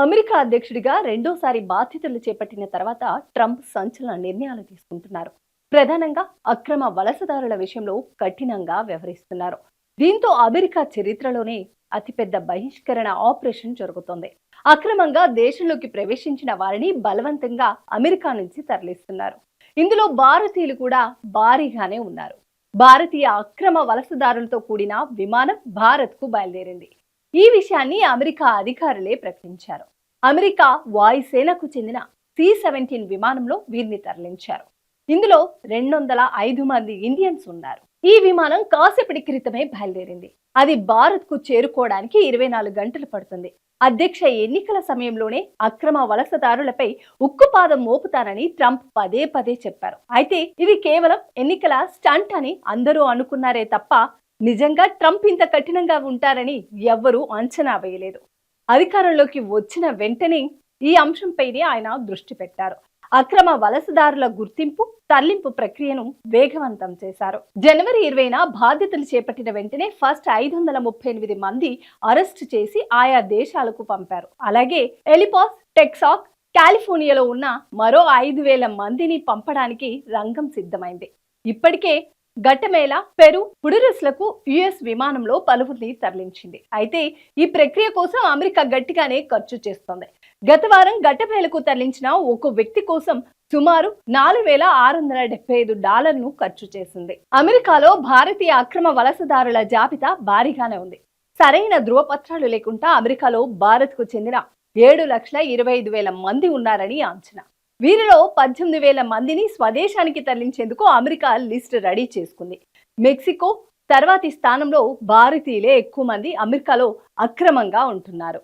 America అధ్యక్షుడిగా రెండోసారి బాధ్యతలు చేపట్టిన తర్వాత ట్రంప్ సంచలన నిర్ణయాలు తీసుకుంటున్నారు. ప్రధానంగా అక్రమ వలసదారుల విషయంలో కఠినంగా వ్యవహరిస్తున్నారు. దీంతో అమెరికా చరిత్రలోనే అతిపెద్ద బహిష్కరణ ఆపరేషన్ జరుగుతోంది. అక్రమంగా దేశంలోకి ప్రవేశించిన వారిని బలవంతంగా అమెరికా నుంచి తరలిస్తున్నారు. ఇందులో భారతీయులు కూడా భారీగానే ఉన్నారు. భారతీయ అక్రమ వలసదారులతో కూడిన విమానం భారత్కు బయలుదేరింది. ఈ విషయాన్ని అమెరికా అధికారులే ప్రకటించారు. అమెరికా వాయుసేనకు చెందిన సి సెవెంటీన్ విమానంలో వీరిని తరలించారు. ఇందులో రెండు వందల ఐదు మంది ఇండియన్స్ ఉన్నారు. ఈ విమానం కాసేపటి క్రితమే బయలుదేరింది. అది భారత్కు చేరుకోవడానికి ఇరవై నాలుగు గంటలు పడుతుంది. అధ్యక్ష ఎన్నికల సమయంలోనే అక్రమ వలసదారులపై ఉక్కుపాదం మోపుతారని ట్రంప్ పదే పదే చెప్పారు. అయితే ఇది కేవలం ఎన్నికల స్టంట్ అని అందరూ అనుకున్నారే తప్ప నిజంగా ట్రంప్ ఇంత కఠినంగా ఉంటారని ఎవ్వరూ అంచనా వేయలేదు. అధికారంలోకి వచ్చిన వెంటనే ఈ అంశంపైనే ఆయన దృష్టి పెట్టారు. అక్రమ వలసదారుల గుర్తింపు తరలింపు ప్రక్రియను వేగవంతం చేశారు. జనవరి ఇరవైన బాధ్యతలు చేపట్టిన వెంటనే ఫస్ట్ ఐదు వందల ముప్పై ఎనిమిది మంది అరెస్ట్ చేసి ఆయా దేశాలకు పంపారు. అలాగే ఎలిపాస్ టెక్సాక్ కాలిఫోర్నియాలో ఉన్న మరో ఐదు వేల మందిని పంపడానికి రంగం సిద్ధమైంది. ఇప్పటికే గట్టమేళ పెరు పుడురస్లకు యుఎస్ విమానంలో పలువురిని తరలించింది. అయితే ఈ ప్రక్రియ కోసం అమెరికా గట్టిగానే ఖర్చు చేస్తోంది. గత వారం గట్టమేలకు తరలించిన ఒక వ్యక్తి కోసం సుమారు నాలుగు వేల ఆరు వందల డెబ్బై ఐదు డాలర్ను ఖర్చు చేసింది. అమెరికాలో భారతీయ అక్రమ వలసదారుల జాబితా భారీగానే ఉంది. సరైన ధృవపత్రాలు లేకుండా అమెరికాలో భారత్కు చెందిన ఏడు లక్షల ఇరవై ఐదు వేల మంది ఉన్నారని అంచనా. వీరిలో పద్దెనిమిది వేల మందిని స్వదేశానికి తరలించేందుకు అమెరికా లిస్ట్ రెడీ చేసుకుంది. మెక్సికో తర్వాతి స్థానంలో భారతీయులే ఎక్కువ మంది అమెరికాలో అక్రమంగా ఉంటున్నారు.